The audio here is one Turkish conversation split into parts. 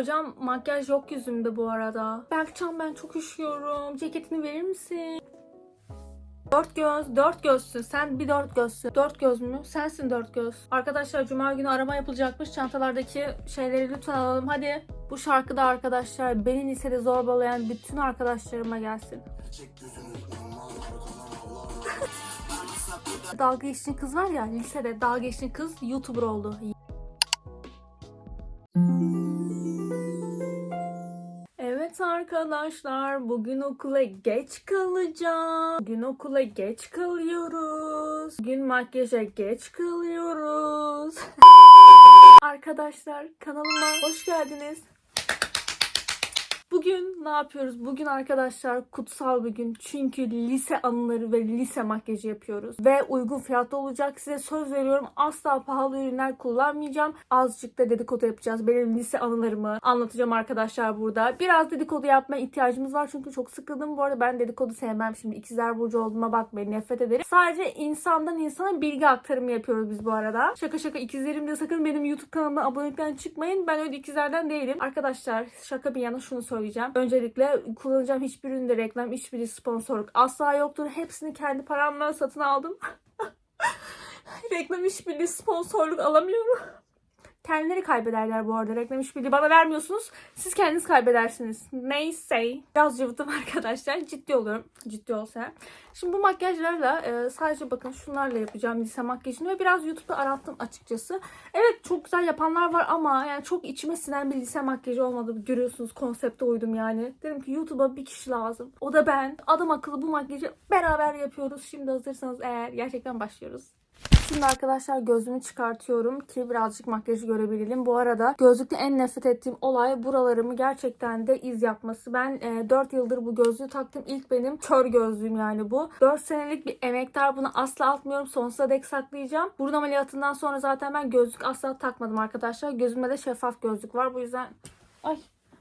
Hocam makyaj yok yüzümde bu arada. Berkcan ben çok üşüyorum. Ceketini verir misin? Dört göz, dört gözsün. Sen bir dört gözsün. Dört göz mü? Sensin dört göz. Arkadaşlar cuma günü arama yapılacakmış. Çantalardaki şeyleri lütfen alalım. Hadi. Bu şarkıda arkadaşlar beni lisede zorbalayan bütün arkadaşlarıma gelsin. dalga geçtiğin kız var ya lisede dalga geçtiğin kız YouTuber oldu. Arkadaşlar bugün okula geç kalacağım. Bugün okula geç kalıyoruz. Bugün makyaja geç kalıyoruz. arkadaşlar kanalıma hoş geldiniz. Bugün ne yapıyoruz? Bugün arkadaşlar kutsal bir gün. Çünkü lise anıları ve lise makyajı yapıyoruz. Ve uygun fiyatlı olacak. Size söz veriyorum asla pahalı ürünler kullanmayacağım. Azıcık da dedikodu yapacağız. Benim lise anılarımı anlatacağım arkadaşlar burada. Biraz dedikodu yapmaya ihtiyacımız var. Çünkü çok sıkıldım. Bu arada ben dedikodu sevmem. Şimdi ikizler burcu olduğuma bakmayın. Nefret ederim. Sadece insandan insana bilgi aktarımı yapıyoruz biz bu arada. Şaka şaka ikizlerim de sakın benim YouTube kanalıma abonelikten çıkmayın. Ben öyle ikizlerden değilim. Arkadaşlar şaka bir yana şunu söyleyeceğim. Öncelikle kullanacağım hiçbir üründe reklam, hiçbiri sponsorluk asla yoktur. Hepsini kendi paramla satın aldım. reklam işbirliği sponsorluk alamıyorum. Kendileri kaybederler bu arada. Reklam işbirliği bana vermiyorsunuz. Siz kendiniz kaybedersiniz. Neyse. Biraz cıvıttım arkadaşlar. Ciddi oluyorum. Ciddi olsa. Şimdi bu makyajlarla e, sadece bakın şunlarla yapacağım lise makyajını ve biraz YouTube'da arattım açıkçası. Evet çok güzel yapanlar var ama yani çok içime sinen bir lise makyajı olmadı. Görüyorsunuz konsepte uydum yani. Dedim ki YouTube'a bir kişi lazım. O da ben. Adam akıllı bu makyajı beraber yapıyoruz. Şimdi hazırsanız eğer gerçekten başlıyoruz. Şimdi arkadaşlar gözümü çıkartıyorum ki birazcık makyajı görebilelim. Bu arada gözlükte en nefret ettiğim olay buralarımı gerçekten de iz yapması. Ben e, 4 yıldır bu gözlüğü taktım. İlk benim kör gözlüğüm yani bu. 4 senelik bir emektar bunu asla atmıyorum. Sonsuza dek saklayacağım. Burun ameliyatından sonra zaten ben gözlük asla takmadım arkadaşlar. Gözümde de şeffaf gözlük var. Bu yüzden... Ay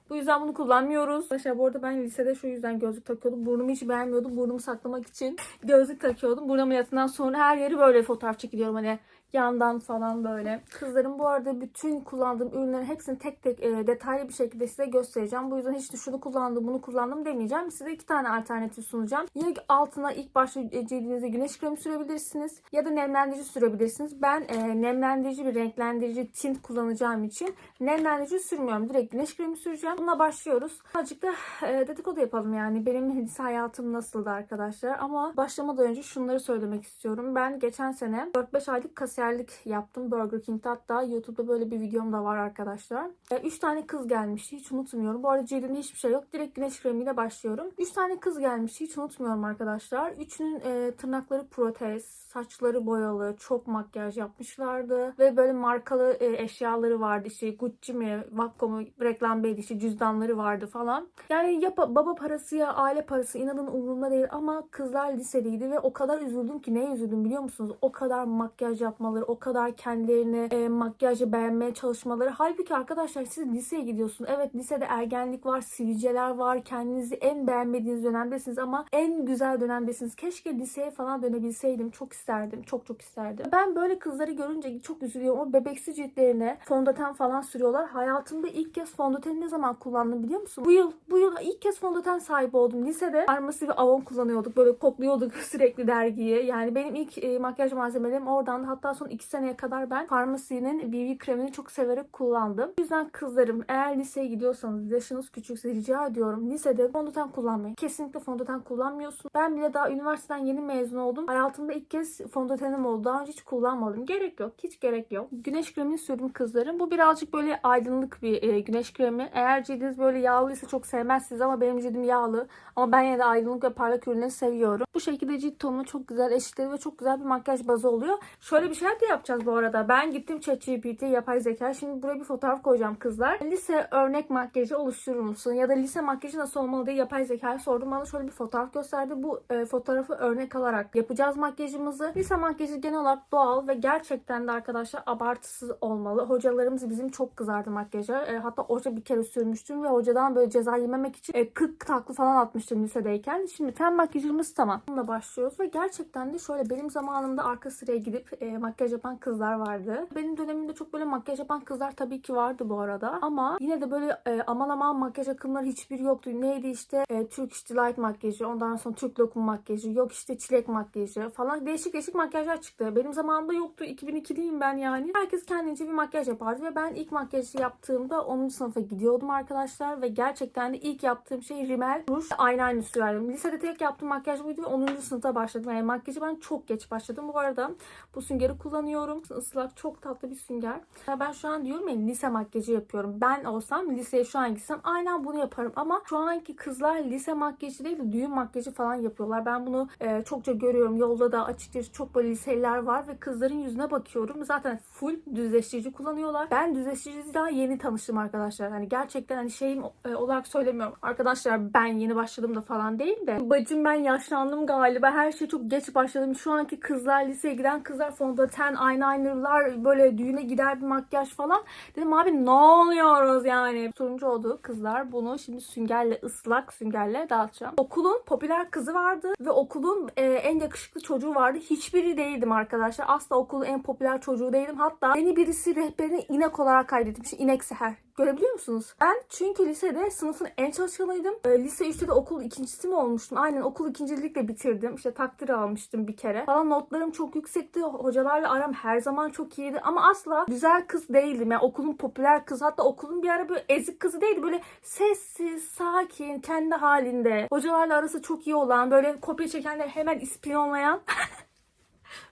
bu yüzden bunu kullanmıyoruz. Arkadaşlar bu arada ben lisede şu yüzden gözlük takıyordum. Burnumu hiç beğenmiyordum. Burnumu saklamak için gözlük takıyordum. Burun ameliyatından sonra her yeri böyle fotoğraf çekiliyorum. Hani yandan falan böyle. Kızlarım bu arada bütün kullandığım ürünlerin hepsini tek tek e, detaylı bir şekilde size göstereceğim. Bu yüzden hiç de şunu kullandım bunu kullandım demeyeceğim. Size iki tane alternatif sunacağım. Ya altına ilk başta e, cildinize güneş kremi sürebilirsiniz ya da nemlendirici sürebilirsiniz. Ben e, nemlendirici bir renklendirici tint kullanacağım için nemlendirici sürmüyorum. Direkt güneş kremi süreceğim. Bununla başlıyoruz. Azıcık da e, dedikodu yapalım yani. Benim lise hayatım nasıldı arkadaşlar. Ama başlamadan önce şunları söylemek istiyorum. Ben geçen sene 4-5 aylık kasiyer kasiyerlik yaptım Burger King'de. Hatta YouTube'da böyle bir videom da var arkadaşlar. 3 e, tane kız gelmişti. Hiç unutmuyorum. Bu arada cildimde hiçbir şey yok. Direkt güneş kremiyle başlıyorum. 3 tane kız gelmişti. Hiç unutmuyorum arkadaşlar. Üçünün e, tırnakları protez, saçları boyalı, çok makyaj yapmışlardı. Ve böyle markalı e, eşyaları vardı. İşte Gucci mi, Vakko mu, reklam belli işte cüzdanları vardı falan. Yani ya baba parası ya aile parası inanın umurumda değil ama kızlar liseliydi ve o kadar üzüldüm ki neye üzüldüm biliyor musunuz? O kadar makyaj yapmaları, o kadar kendilerini e, makyajı beğenmeye çalışmaları. Halbuki arkadaşlar siz liseye gidiyorsunuz. Evet lisede ergenlik var, sivilceler var. Kendinizi en beğenmediğiniz dönemdesiniz ama en güzel dönemdesiniz. Keşke liseye falan dönebilseydim. Çok isterdim. Çok çok isterdim. Ben böyle kızları görünce çok üzülüyorum. O bebeksi ciltlerine fondöten falan sürüyorlar. Hayatımda ilk kez fondöteni ne zaman kullandım biliyor musun? Bu yıl. Bu yıl ilk kez fondöten sahibi oldum. Lisede Farmasi ve Avon kullanıyorduk. Böyle kokluyorduk sürekli dergiyi. Yani benim ilk e, makyaj malzemelerim oradan. Hatta son 2 seneye kadar ben Farmasi'nin BB kremini çok severek kullandım. O yüzden kızlarım eğer liseye gidiyorsanız yaşınız küçükse rica ediyorum lisede fondöten kullanmayın. Kesinlikle fondöten kullanmıyorsun. Ben bile daha üniversiteden yeni mezun oldum. Hayatımda ilk kez fondötenim oldu. Daha önce hiç kullanmadım. Gerek yok. Hiç gerek yok. Güneş kremini sürdüm kızlarım. Bu birazcık böyle aydınlık bir e, güneş kremi. Eğer cildiniz böyle yağlıysa çok sevmezsiniz ama benim cildim yağlı. Ama ben yine de aydınlık ve parlak ürünleri seviyorum. Bu şekilde cilt tonumu çok güzel eşitledi ve çok güzel bir makyaj bazı oluyor. Şöyle bir şeyler de yapacağız bu arada. Ben gittim ChatGPT yapay zeka. Şimdi buraya bir fotoğraf koyacağım kızlar. Lise örnek makyajı oluşturur musun? Ya da lise makyajı nasıl olmalı diye yapay zekaya sordum. Bana şöyle bir fotoğraf gösterdi. Bu e, fotoğrafı örnek alarak yapacağız makyajımızı. Lise makyajı genel olarak doğal ve gerçekten de arkadaşlar abartısız olmalı. Hocalarımız bizim çok kızardı makyaja. E, hatta hoca bir kere sürmüştüm ve hocadan böyle ceza yememek için e, 40 taklı falan atmıştım lisedeyken. Şimdi ten makyajımız tamam. Bununla başlıyoruz ve gerçekten de şöyle benim zamanımda arka sıraya gidip e, makyaj yapan kızlar vardı. Benim dönemimde çok böyle makyaj yapan kızlar tabii ki vardı bu arada. Ama yine de böyle e, aman aman makyaj akımları hiçbir yoktu. Neydi işte e, Turkish Delight makyajı, ondan sonra Türk lokum makyajı, yok işte çilek makyajı falan değişik değişik makyajlar çıktı. Benim zamanımda yoktu. 2002'liyim ben yani. Herkes kendince bir makyaj yapardı ve ben ilk makyajı yaptığımda 10. sınıfa gidiyordum arkadaşlar ve gerçekten de ilk yaptığım şey rimel, ruj, eyeliner sürerdim. Lisede tek yaptığım makyaj buydu ve 10. sınıfta başladım. Yani makyajı ben çok geç başladım. Bu arada bu süngeri kullanıyorum. Islak çok tatlı bir sünger. Ben şu an diyorum ya lise makyajı yapıyorum. Ben olsam liseye şu an gitsem aynen bunu yaparım ama şu anki kızlar lise makyajı değil de düğün makyajı falan yapıyorlar. Ben bunu e, çokça görüyorum. Yolda da açıkçası çok böyle liseliler var ve kızların yüzüne bakıyorum. Zaten full düzleştirici kullanıyorlar. Ben düzleştirici daha yeni tanıştım arkadaşlar. Hani gerçekten hani şeyim e, olarak söylemiyorum. Arkadaşlar ben yeni başladım da falan değil de. Bacım ben yaşlandım galiba. Her şey çok geç başladım. Şu anki kızlar liseye giden kızlar fondöten, eyelinerlar böyle düğüne gider bir makyaj falan. Dedim abi ne oluyoruz yani. Turuncu oldu kızlar bunu şimdi süngerle ıslak süngerle dağıtacağım. Okulun popüler kızı vardı ve okulun e, en yakışıklı çocuğu vardı. Hiçbiri değildim arkadaşlar. Asla okulun en popüler çocuğu değildim. Hatta beni birisi rehberine inek olarak kaydetmiş. İnek Seher. Görebiliyor musunuz? Ben çünkü lisede sınıfın en çalışkanıydım. E, lise 3'te de okul ikincisi mi olmuştum? Aynen okul ikincilikle bitirdim. İşte takdir almıştım bir kere. Falan notlarım çok yüksekti. Hocalarla aram her zaman çok iyiydi. Ama asla güzel kız değildim. Yani okulun popüler kızı. Hatta okulun bir ara böyle ezik kızı değildi. Böyle sessiz, sakin, kendi halinde. Hocalarla arası çok iyi olan, böyle kopya çekenler hemen ispiyonlayan.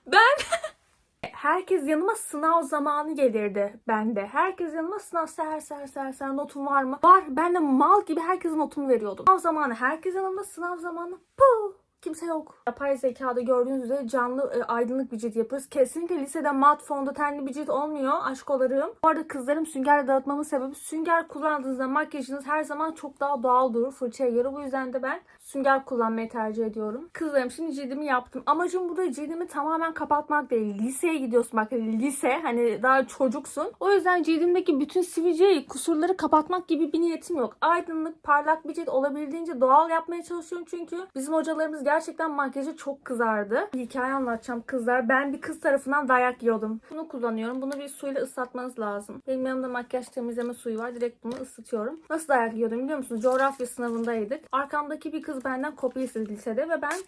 ben Herkes yanıma sınav zamanı gelirdi bende. Herkes yanıma sınav seher seher seher seher notun var mı? Var. Ben de mal gibi herkesin notunu veriyordum. Sınav zamanı herkes yanımda sınav zamanı. Puh. Kimse yok. Yapay zekada gördüğünüz üzere canlı e, aydınlık bir cilt yapıyoruz. Kesinlikle lisede mat fondötenli bir cilt olmuyor aşkolarım. Bu arada kızlarım sünger dağıtmamın sebebi sünger kullandığınızda makyajınız her zaman çok daha doğal durur fırçaya göre. Bu yüzden de ben sünger kullanmayı tercih ediyorum. Kızlarım şimdi cildimi yaptım. Amacım burada cildimi tamamen kapatmak değil. Liseye gidiyorsun bak lise hani daha çocuksun. O yüzden cildimdeki bütün sivilceyi kusurları kapatmak gibi bir niyetim yok. Aydınlık parlak bir cilt olabildiğince doğal yapmaya çalışıyorum çünkü bizim hocalarımız gerçekten makyajı çok kızardı. Hikaye anlatacağım kızlar. Ben bir kız tarafından dayak yiyordum. Bunu kullanıyorum. Bunu bir suyla ıslatmanız lazım. Benim yanımda makyaj temizleme suyu var. Direkt bunu ısıtıyorum. Nasıl dayak yiyordum biliyor musunuz? Coğrafya sınavındaydık. Arkamdaki bir kız benden kopya istedi lisede ve ben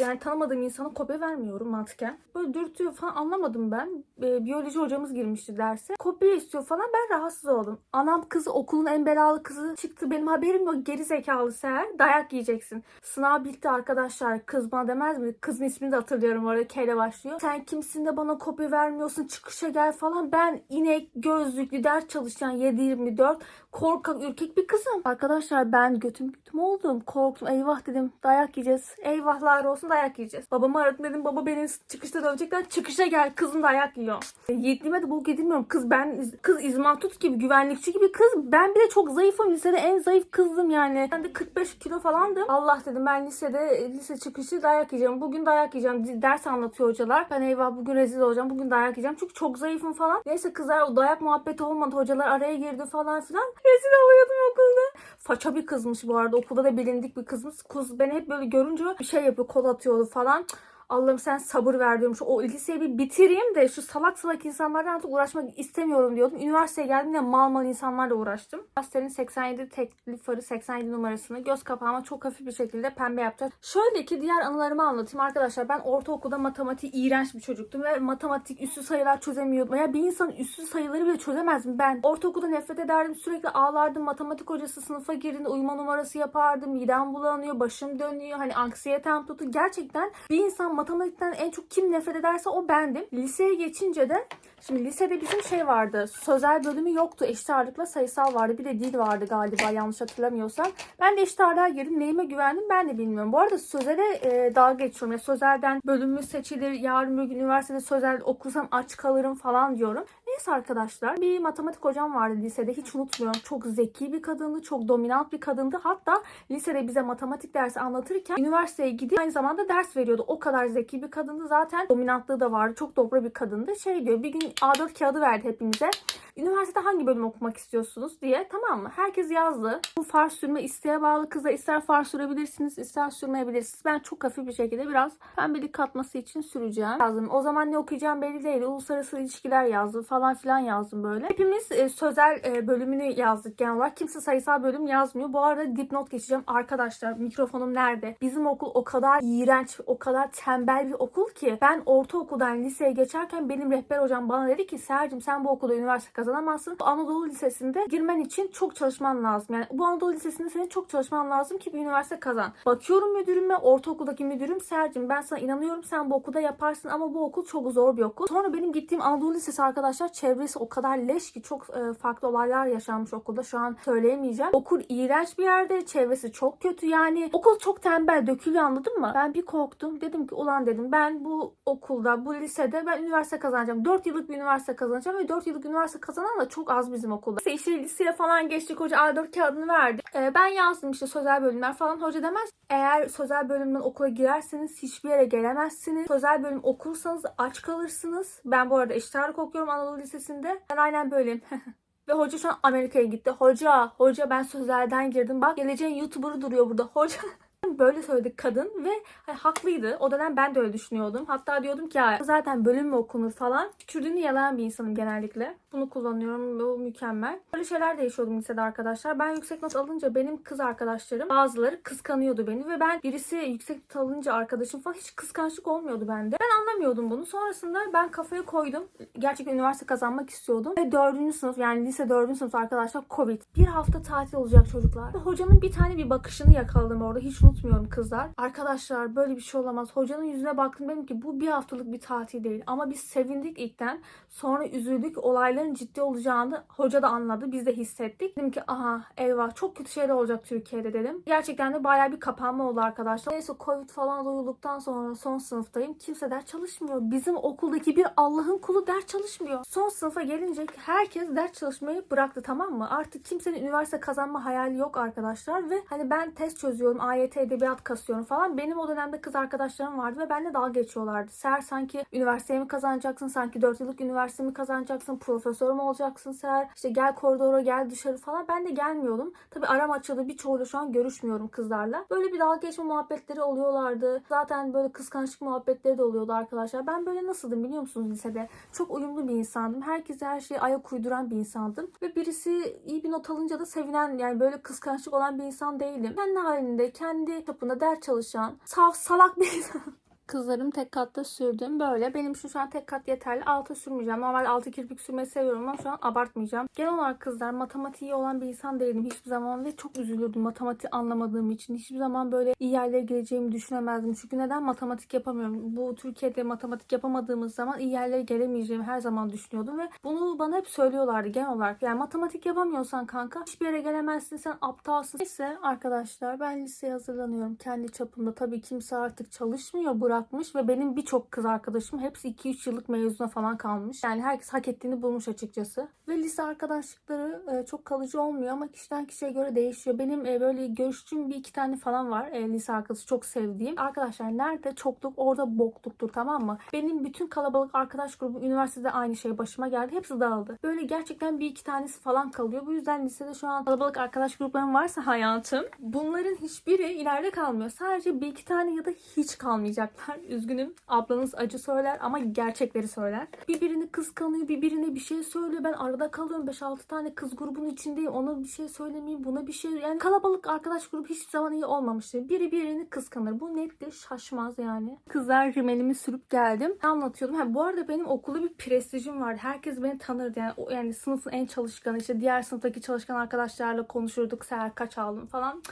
yani tanımadığım insana kopya vermiyorum mantıken. Böyle dürtüyor falan anlamadım ben. Ee, biyoloji hocamız girmişti derse. Kopya istiyor falan ben rahatsız oldum. Anam kızı okulun en belalı kızı çıktı. Benim haberim yok. Geri zekalı seher. Dayak yiyeceksin. Sınav bitti arkadaşlar. Kız bana demez mi? Kızın ismini de hatırlıyorum orada. K ile başlıyor. Sen kimsin de bana kopya vermiyorsun. Çıkışa gel falan. Ben inek, gözlüklü, ders çalışan 7-24 korkak, ürkek bir kızım. Arkadaşlar ben götüm götüm oldum. Korktum. Eyvah dedim. Dayak yiyeceğiz. Eyvahlar olsun dayak yiyeceğiz. Babamı aradım dedim. Baba beni çıkışta dövecekler. Çıkışa gel. Kızın dayak yiyor. E, Yiğitliğime de bok edilmiyorum. Kız ben kız izmatut gibi güvenlikçi gibi kız. Ben bile çok zayıfım. Lisede en zayıf kızdım yani. Ben de 45 kilo falandım. Allah dedim ben lisede lise çıkışı dayak yiyeceğim. Bugün dayak yiyeceğim. Ders anlatıyor hocalar. Ben eyvah bugün rezil olacağım. Bugün dayak yiyeceğim. Çünkü çok zayıfım falan. Neyse kızlar o dayak muhabbeti olmadı. Hocalar araya girdi falan filan. Rezil oluyordum okulda. Faça bir kızmış bu arada. Okulda da bilindik bir kızmış. Kız beni hep böyle görünce bir şey yapıyor. Kol atıyordu falan. Allah'ım sen sabır ver diyorum. Şu o liseyi bir bitireyim de şu salak salak insanlarla artık uğraşmak istemiyorum diyordum. Üniversiteye geldim de mal mal insanlarla uğraştım. Üniversitenin 87 teklif farı 87 numarasını göz kapağıma çok hafif bir şekilde pembe yapacağız. Şöyle ki diğer anılarımı anlatayım arkadaşlar. Ben ortaokulda matematik iğrenç bir çocuktum ve matematik üstü sayılar çözemiyordum. Veya bir insan üstü sayıları bile çözemezdim ben. Ortaokulda nefret ederdim. Sürekli ağlardım. Matematik hocası sınıfa girdiğinde uyuma numarası yapardım. Midem bulanıyor, başım dönüyor. Hani anksiyetem tuttu. Gerçekten bir insan matematikten en çok kim nefret ederse o bendim. Liseye geçince de Şimdi lisede bizim şey vardı. Sözel bölümü yoktu. Eşit ağırlıkla sayısal vardı. Bir de dil vardı galiba yanlış hatırlamıyorsam. Ben de eşit ağırlığa girdim. Neyime güvendim ben de bilmiyorum. Bu arada sözele e, dalga geçiyorum. Ya sözelden bölümü seçilir. Yarın bir gün üniversitede sözel okusam aç kalırım falan diyorum. Neyse arkadaşlar bir matematik hocam vardı lisede hiç unutmuyorum. Çok zeki bir kadındı, çok dominant bir kadındı. Hatta lisede bize matematik dersi anlatırken üniversiteye gidip aynı zamanda ders veriyordu. O kadar zeki bir kadındı. Zaten dominantlığı da vardı. Çok dobra bir kadındı. Şey diyor bir gün A4 kağıdı verdi hepimize. Üniversitede hangi bölüm okumak istiyorsunuz diye tamam mı? Herkes yazdı. Bu far sürme isteğe bağlı kıza ister far sürebilirsiniz ister sürmeyebilirsiniz. Ben çok hafif bir şekilde biraz pembelik katması için süreceğim. Yazdım. O zaman ne okuyacağım belli değil. Uluslararası ilişkiler yazdım falan filan yazdım böyle. Hepimiz e, sözel e, bölümünü yazdık genel olarak. Kimse sayısal bölüm yazmıyor. Bu arada dipnot geçeceğim. Arkadaşlar mikrofonum nerede? Bizim okul o kadar iğrenç, o kadar tembel bir okul ki ben ortaokuldan liseye geçerken benim rehber hocam bana dedi ki Sercim sen bu okulda üniversite kazanamazsın. Bu Anadolu Lisesi'nde girmen için çok çalışman lazım. Yani bu Anadolu Lisesi'nde senin çok çalışman lazım ki bir üniversite kazan. Bakıyorum müdürüme, ortaokuldaki müdürüm Sercim ben sana inanıyorum sen bu okulda yaparsın ama bu okul çok zor bir okul. Sonra benim gittiğim Anadolu Lisesi arkadaşlar çevresi o kadar leş ki çok e, farklı olaylar yaşanmış okulda. Şu an söyleyemeyeceğim. Okul iğrenç bir yerde. Çevresi çok kötü yani. Okul çok tembel dökülüyor anladın mı? Ben bir korktum. Dedim ki ulan dedim ben bu okulda bu lisede ben üniversite kazanacağım. 4 yıllık bir üniversite kazanacağım ve 4 yıllık üniversite kazanan da çok az bizim okulda. İşte, işte liseye falan geçtik. Hoca A4 kağıdını verdi. E, ben yazdım işte sözel bölümler falan. Hoca demez eğer sözel bölümden okula girerseniz hiçbir yere gelemezsiniz. Sözel bölüm okursanız aç kalırsınız. Ben bu arada eşit ağırlık okuyorum Anadolu Lisesi'nde. Ben aynen böyleyim. Ve hoca şu an Amerika'ya gitti. Hoca, hoca ben sözelden girdim. Bak geleceğin YouTuber'ı duruyor burada. Hoca böyle söyledi kadın ve hani, haklıydı. O dönem ben de öyle düşünüyordum. Hatta diyordum ki ya zaten bölüm mü okunur falan. Tükürdüğünü yalayan bir insanım genellikle. Bunu kullanıyorum. Bu mükemmel. Böyle şeyler de yaşıyordum lisede arkadaşlar. Ben yüksek not alınca benim kız arkadaşlarım bazıları kıskanıyordu beni ve ben birisi yüksek not alınca arkadaşım falan hiç kıskançlık olmuyordu bende. Ben anlamıyordum bunu. Sonrasında ben kafaya koydum. Gerçekten üniversite kazanmak istiyordum. Ve dördüncü sınıf yani lise dördüncü sınıf arkadaşlar Covid. Bir hafta tatil olacak çocuklar. Ve hocanın bir tane bir bakışını yakaladım orada. Hiç unutmuyorum kızlar. Arkadaşlar böyle bir şey olamaz. Hocanın yüzüne baktım dedim ki bu bir haftalık bir tatil değil. Ama biz sevindik ilkten. Sonra üzüldük. Olayların ciddi olacağını hoca da anladı. Biz de hissettik. Dedim ki aha eyvah çok kötü şeyler olacak Türkiye'de dedim. Gerçekten de bayağı bir kapanma oldu arkadaşlar. Neyse Covid falan duyulduktan sonra son sınıftayım. Kimse ders çalışmıyor. Bizim okuldaki bir Allah'ın kulu ders çalışmıyor. Son sınıfa gelince herkes ders çalışmayı bıraktı tamam mı? Artık kimsenin üniversite kazanma hayali yok arkadaşlar ve hani ben test çözüyorum. AYT edebiyat kasıyorum falan. Benim o dönemde kız arkadaşlarım vardı ve benimle dalga geçiyorlardı. Ser sanki üniversiteyi mi kazanacaksın? Sanki 4 yıllık üniversite mi kazanacaksın? Profesör mü olacaksın Ser? İşte gel koridora gel dışarı falan. Ben de gelmiyordum. Tabi aram açıldı. Birçoğuyla şu an görüşmüyorum kızlarla. Böyle bir dalga geçme muhabbetleri oluyorlardı. Zaten böyle kıskançlık muhabbetleri de oluyordu arkadaşlar. Ben böyle nasıldım biliyor musunuz lisede? Çok uyumlu bir insandım. Herkese her şeyi ayak uyduran bir insandım. Ve birisi iyi bir not alınca da sevinen yani böyle kıskançlık olan bir insan değilim. Kendi halinde, kendi çapında ders çalışan, saf salak bir insan. Kızlarım tek katta sürdüm. Böyle. Benim şu, şu an tek kat yeterli. Alta sürmeyeceğim. Normalde altı kirpik sürmeyi seviyorum ama şu an abartmayacağım. Genel olarak kızlar matematiği olan bir insan değilim hiçbir zaman ve çok üzülürdüm matematiği anlamadığım için. Hiçbir zaman böyle iyi yerlere geleceğimi düşünemezdim. Çünkü neden matematik yapamıyorum? Bu Türkiye'de matematik yapamadığımız zaman iyi yerlere gelemeyeceğimi her zaman düşünüyordum ve bunu bana hep söylüyorlardı genel olarak. Yani matematik yapamıyorsan kanka hiçbir yere gelemezsin sen aptalsın. Neyse arkadaşlar ben liseye hazırlanıyorum kendi çapımda. Tabii kimse artık çalışmıyor bırakmış ve benim birçok kız arkadaşım hepsi 2-3 yıllık mezuna falan kalmış. Yani herkes hak ettiğini bulmuş açıkçası. Ve lise arkadaşlıkları e, çok kalıcı olmuyor ama kişiden kişiye göre değişiyor. Benim e, böyle görüştüğüm bir iki tane falan var. E, lise arkadaşı çok sevdiğim. Arkadaşlar nerede çokluk orada bokluktur tamam mı? Benim bütün kalabalık arkadaş grubu üniversitede aynı şey başıma geldi. Hepsi dağıldı. Böyle gerçekten bir iki tanesi falan kalıyor. Bu yüzden lisede şu an kalabalık arkadaş gruplarım varsa hayatım. Bunların hiçbiri ileride kalmıyor. Sadece bir iki tane ya da hiç kalmayacaklar. Üzgünüm. Ablanız acı söyler ama gerçekleri söyler. Birbirini kıskanıyor, birbirine bir şey söylüyor. Ben arada kalıyorum. 5-6 tane kız grubunun içindeyim. Ona bir şey söylemeyeyim, buna bir şey. Yani kalabalık arkadaş grubu hiçbir zaman iyi olmamıştır. Biri birini kıskanır. Bu nettir. Şaşmaz yani. Kızlar rimelimi sürüp geldim. Anlatıyordum. Ha, bu arada benim okulda bir prestijim vardı. Herkes beni tanırdı. Yani, o, yani sınıfın en çalışkanı. işte diğer sınıftaki çalışkan arkadaşlarla konuşurduk. Seher kaç aldın falan.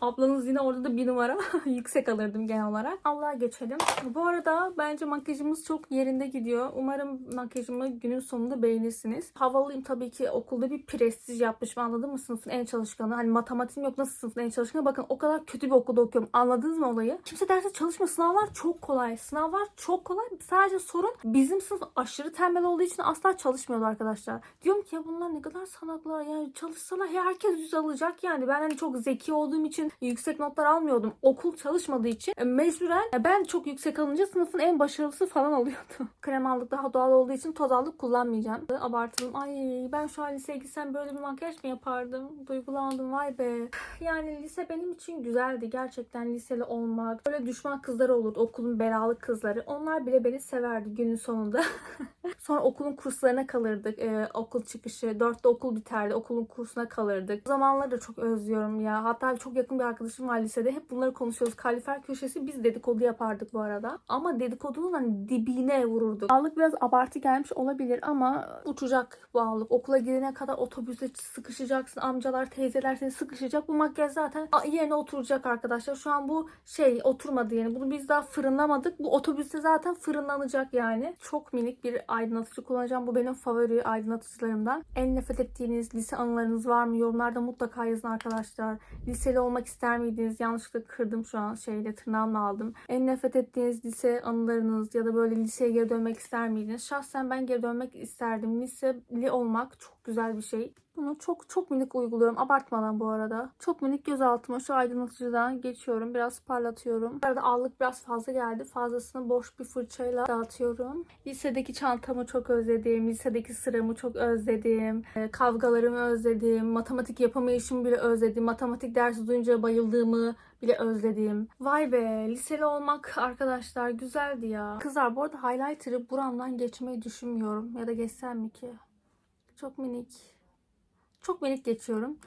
Ablanız yine orada da bir numara yüksek alırdım genel olarak. Allah'a geçelim. Bu arada bence makyajımız çok yerinde gidiyor. Umarım makyajımı günün sonunda beğenirsiniz. Havalıyım tabii ki okulda bir prestij yapmışım anladın mı sınıfın en çalışkanı. Hani matematiğim yok nasıl sınıfın en çalışkanı. Bakın o kadar kötü bir okulda okuyorum. Anladınız mı olayı? Kimse derse çalışma. Sınavlar çok kolay. Sınavlar çok kolay. Sadece sorun bizim sınıf aşırı tembel olduğu için asla çalışmıyordu arkadaşlar. Diyorum ki ya bunlar ne kadar salaklar. Yani çalışsalar herkes yüz alacak yani. Ben hani çok zeki olduğum için yüksek notlar almıyordum. Okul çalışmadığı için mecburen ben çok yüksek alınca sınıfın en başarılısı falan oluyordu. Krem aldık daha doğal olduğu için toz aldık kullanmayacağım. Abartılım. Ay ben şu an liseye gitsem böyle bir makyaj mı yapardım? Duygulandım vay be. Yani lise benim için güzeldi. Gerçekten liseli olmak. Böyle düşman kızlar olurdu. Okulun belalı kızları. Onlar bile beni severdi günün sonunda. Sonra okulun kurslarına kalırdık. Ee, okul çıkışı. Dörtte okul biterdi. Okulun kursuna kalırdık. O zamanları da çok özlüyorum ya. Hatta çok yakın bir arkadaşım var lisede. Hep bunları konuşuyoruz. Kalifer köşesi biz dedikodu yapardık bu arada. Ama dedikodunun hani dibine vururduk. Ağlık biraz abartı gelmiş olabilir ama uçacak bu ağlık. Okula gidene kadar otobüste sıkışacaksın. Amcalar, teyzeler seni sıkışacak. Bu makyaj zaten yerine oturacak arkadaşlar. Şu an bu şey oturmadı yani. Bunu biz daha fırınlamadık. Bu otobüste zaten fırınlanacak yani. Çok minik bir aydınlatıcı kullanacağım. Bu benim favori aydınlatıcılarımdan. En nefret ettiğiniz lise anılarınız var mı? Yorumlarda mutlaka yazın arkadaşlar. Liseli olmak ister miydiniz? Yanlışlıkla kırdım şu an şeyle tırnağımla aldım. En nefret ettiğiniz lise anılarınız ya da böyle liseye geri dönmek ister miydiniz? Şahsen ben geri dönmek isterdim. Liseli olmak çok güzel bir şey. Bunu çok çok minik uyguluyorum. Abartmadan bu arada. Çok minik göz altıma şu aydınlatıcıdan geçiyorum. Biraz parlatıyorum. Bu arada allık biraz fazla geldi. Fazlasını boş bir fırçayla dağıtıyorum. Lisedeki çantamı çok özledim. Lisedeki sıramı çok özledim. Ee, kavgalarımı özledim. Matematik yapamayışımı bile özledim. Matematik dersi duyunca bayıldığımı bile özledim. Vay be liseli olmak arkadaşlar güzeldi ya. Kızlar bu arada highlighter'ı buramdan geçmeyi düşünmüyorum. Ya da geçsem mi ki? Çok minik. Çok minik geçiyorum.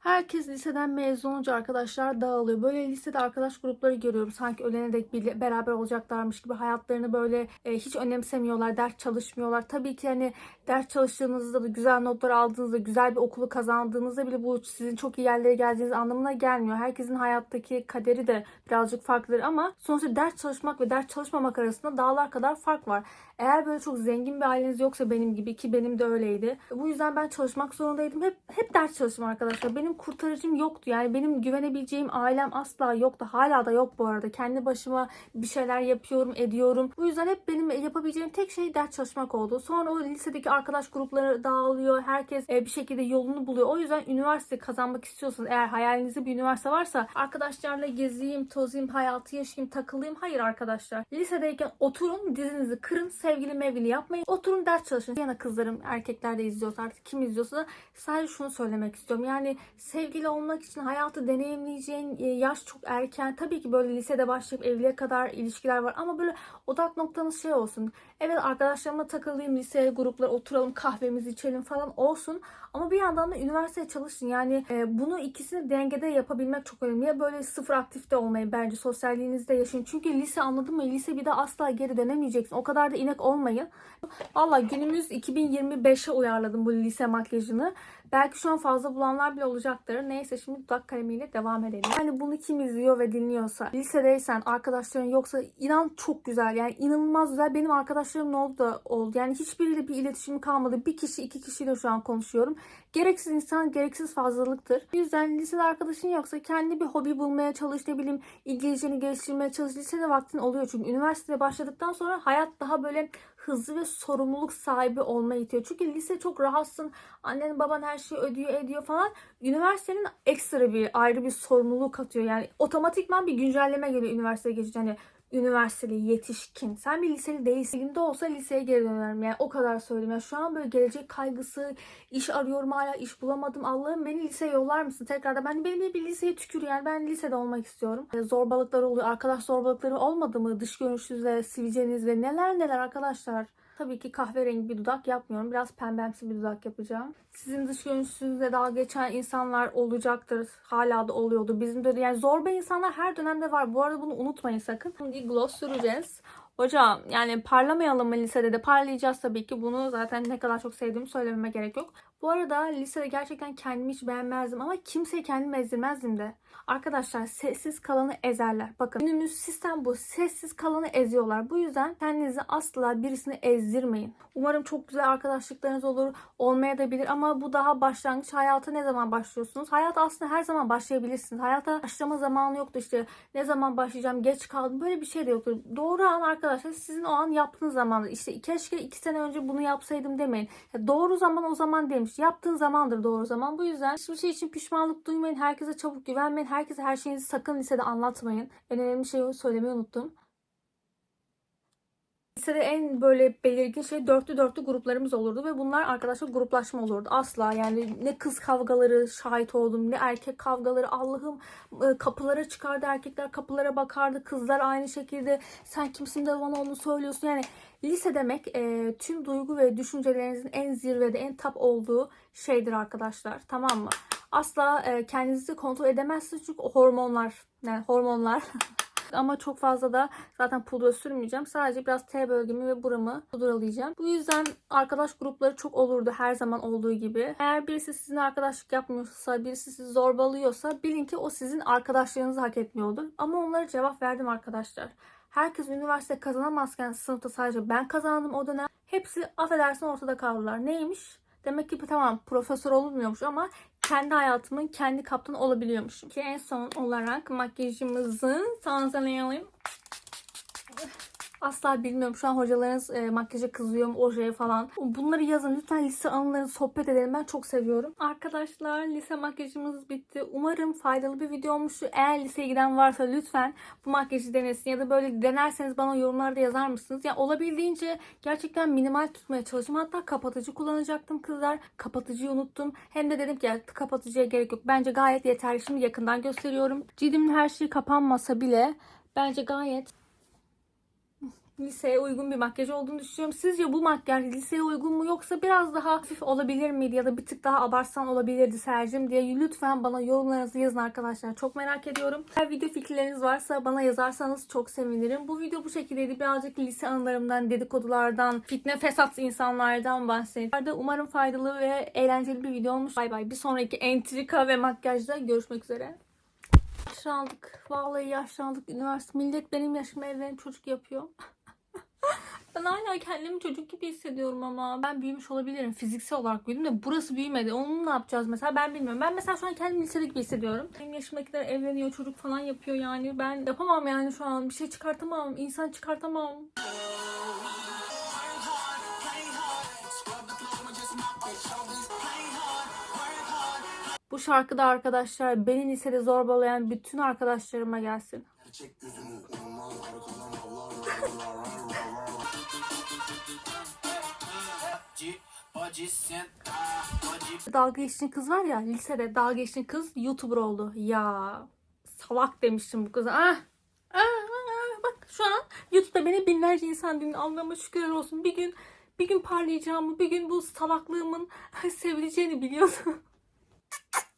Herkes liseden mezun olunca arkadaşlar dağılıyor. Böyle lisede arkadaş grupları görüyorum. Sanki ölene dek beraber olacaklarmış gibi hayatlarını böyle e, hiç önemsemiyorlar. Ders çalışmıyorlar. Tabii ki hani ders çalıştığınızda da güzel notlar aldığınızda, güzel bir okulu kazandığınızda bile bu sizin çok iyi yerlere geldiğiniz anlamına gelmiyor. Herkesin hayattaki kaderi de birazcık farklıdır ama sonuçta ders çalışmak ve ders çalışmamak arasında dağlar kadar fark var. Eğer böyle çok zengin bir aileniz yoksa benim gibi ki benim de öyleydi. Bu yüzden ben çalışmak zorundaydım. Hep hep ders çalıştım arkadaşlar. Benim kurtarıcım yoktu. Yani benim güvenebileceğim ailem asla yoktu. Hala da yok bu arada. Kendi başıma bir şeyler yapıyorum, ediyorum. Bu yüzden hep benim yapabileceğim tek şey ders çalışmak oldu. Sonra o lisedeki arkadaş grupları dağılıyor. Herkes e, bir şekilde yolunu buluyor. O yüzden üniversite kazanmak istiyorsanız eğer hayalinizde bir üniversite varsa arkadaşlarla gezeyim, tozayım, hayatı yaşayayım, takılayım. Hayır arkadaşlar. Lisedeyken oturun, dizinizi kırın, sevgili mevgili yapmayın. Oturun ders çalışın. Yana kızlarım, erkekler de izliyorsa artık kim izliyorsa da sadece şunu söylemek istiyorum. Yani sevgili olmak için hayatı deneyimleyeceğin e, yaş çok erken. Tabii ki böyle lisede başlayıp evliliğe kadar ilişkiler var ama böyle odak noktanız şey olsun. Evet arkadaşlarımla takılayım, liseye gruplar oturalım, kahvemizi içelim falan olsun. Ama bir yandan da üniversiteye çalışın. Yani e, bunu ikisini dengede yapabilmek çok önemli. Ya böyle sıfır aktifte olmayı bence sosyalliğinizde yaşayın. Çünkü lise anladın mı? Lise bir de asla geri dönemeyeceksin. O kadar da inek olmayın. Valla günümüz 2025'e uyarladım bu lise makyajını. Belki şu an fazla bulanlar bile olacaktır. Neyse şimdi dudak kalemiyle devam edelim. Yani bunu kim izliyor ve dinliyorsa, lisedeysen, arkadaşların yoksa inan çok güzel. Yani inanılmaz güzel. Benim arkadaşlarım ne oldu da oldu. Yani hiçbiriyle bir iletişim kalmadı. Bir kişi, iki kişiyle şu an konuşuyorum. Gereksiz insan, gereksiz fazlalıktır. O yüzden lisede arkadaşın yoksa kendi bir hobi bulmaya çalış. Ne bileyim İngilizceni geliştirmeye çalış. Lisede vaktin oluyor çünkü üniversiteye başladıktan sonra hayat daha böyle hızlı ve sorumluluk sahibi olmaya itiyor. Çünkü lise çok rahatsın. Annen baban her şeyi ödüyor ediyor falan. Üniversitenin ekstra bir ayrı bir sorumluluk katıyor. Yani otomatikman bir güncelleme geliyor üniversiteye geçince. Hani üniversiteli, yetişkin. Sen bir liseli değilsin. Elimde olsa liseye geri dönerim. Yani o kadar söyleyeyim. Yani şu an böyle gelecek kaygısı, iş arıyorum hala iş bulamadım. Allah'ım beni liseye yollar mısın tekrardan? Ben benim bir liseye tükür yani. Ben lisede olmak istiyorum. E, Zorbalıklar oluyor. Arkadaş zorbalıkları olmadı mı? Dış görünüşünüzle, sivilceniz ve neler neler arkadaşlar. Tabii ki kahverengi bir dudak yapmıyorum. Biraz pembemsi bir dudak yapacağım. Sizin dış görünüşünüzle dalga geçen insanlar olacaktır. Hala da oluyordu. Bizim de yani zorba insanlar her dönemde var. Bu arada bunu unutmayın sakın. Şimdi gloss süreceğiz. Hocam yani parlamayalım mı lisede de parlayacağız tabii ki. Bunu zaten ne kadar çok sevdiğimi söylememe gerek yok. Bu arada lisede gerçekten kendimi hiç beğenmezdim ama kimseye kendimi ezdirmezdim de. Arkadaşlar sessiz kalanı ezerler. Bakın günümüz sistem bu. Sessiz kalanı eziyorlar. Bu yüzden kendinizi asla birisini ezdirmeyin. Umarım çok güzel arkadaşlıklarınız olur. Olmaya da bilir ama bu daha başlangıç. Hayata ne zaman başlıyorsunuz? Hayata aslında her zaman başlayabilirsiniz. Hayata başlama zamanı yoktu işte. Ne zaman başlayacağım? Geç kaldım. Böyle bir şey de yoktur. Doğru an arkadaşlar sizin o an yaptığınız zamandır. İşte keşke iki sene önce bunu yapsaydım demeyin. Ya doğru zaman o zaman demiş. Yaptığın zamandır doğru zaman. Bu yüzden hiçbir şey için pişmanlık duymayın. Herkese çabuk güvenmeyin. Herkese her şeyinizi sakın lisede anlatmayın. En önemli şeyi söylemeyi unuttum. Lisede en böyle belirgin şey dörtlü dörtlü gruplarımız olurdu ve bunlar arkadaşlar gruplaşma olurdu. Asla yani ne kız kavgaları şahit oldum ne erkek kavgaları Allah'ım e, kapılara çıkardı erkekler kapılara bakardı kızlar aynı şekilde sen kimsin de bana onu söylüyorsun yani lise demek e, tüm duygu ve düşüncelerinizin en zirvede en tap olduğu şeydir arkadaşlar tamam mı? Asla e, kendinizi kontrol edemezsiniz çünkü hormonlar yani hormonlar Ama çok fazla da zaten pudra sürmeyeceğim. Sadece biraz T bölgemi ve buramı pudralayacağım. Bu yüzden arkadaş grupları çok olurdu her zaman olduğu gibi. Eğer birisi sizinle arkadaşlık yapmıyorsa, birisi sizi zorbalıyorsa bilin ki o sizin arkadaşlarınızı hak etmiyordur. Ama onlara cevap verdim arkadaşlar. Herkes üniversite kazanamazken sınıfta sadece ben kazandım o dönem. Hepsi affedersin ortada kaldılar. Neymiş? Demek ki tamam profesör olunmuyormuş ama kendi hayatımın kendi kaptanı olabiliyormuşum. Ki en son olarak makyajımızı tanzanlayalım. Asla bilmiyorum. Şu an hocalarınız e, makyaja kızıyor mu, ojeye falan. Bunları yazın. Lütfen lise anılarını sohbet edelim. Ben çok seviyorum. Arkadaşlar lise makyajımız bitti. Umarım faydalı bir video olmuştur. Eğer liseye giden varsa lütfen bu makyajı denesin. Ya da böyle denerseniz bana yorumlarda yazar mısınız? Ya olabildiğince gerçekten minimal tutmaya çalıştım. Hatta kapatıcı kullanacaktım kızlar. Kapatıcıyı unuttum. Hem de dedim ki ya, kapatıcıya gerek yok. Bence gayet yeterli. Şimdi yakından gösteriyorum. Cildimin her şeyi kapanmasa bile bence gayet liseye uygun bir makyaj olduğunu düşünüyorum. Sizce bu makyaj liseye uygun mu yoksa biraz daha hafif olabilir miydi ya da bir tık daha abartsan olabilirdi Sercim diye lütfen bana yorumlarınızı yazın arkadaşlar. Çok merak ediyorum. Eğer video fikirleriniz varsa bana yazarsanız çok sevinirim. Bu video bu şekildeydi. Birazcık lise anılarımdan, dedikodulardan, fitne fesat insanlardan bahsettim. Umarım faydalı ve eğlenceli bir video olmuş. Bay bay. Bir sonraki entrika ve makyajda görüşmek üzere. Yaşlandık. Vallahi yaşlandık. Üniversite millet benim yaşıma evlenip çocuk yapıyor. Ben hala kendimi çocuk gibi hissediyorum ama ben büyümüş olabilirim. Fiziksel olarak büyüdüm de burası büyümedi. Onu ne yapacağız mesela ben bilmiyorum. Ben mesela şu an kendimi lisede gibi hissediyorum. Benim yaşımdakiler evleniyor, çocuk falan yapıyor yani. Ben yapamam yani şu an. Bir şey çıkartamam. insan çıkartamam. Bu şarkıda arkadaşlar beni lisede zorbalayan bütün arkadaşlarıma gelsin. Çek gözünü Dalga geçtiğin kız var ya lisede dalga geçtiğin kız YouTuber oldu. Ya salak demiştim bu kıza. Ah, ah, ah, bak şu an YouTube'da beni binlerce insan dinliyor. Allah'ıma şükürler olsun. Bir gün bir gün parlayacağımı, bir gün bu salaklığımın sevileceğini biliyordum.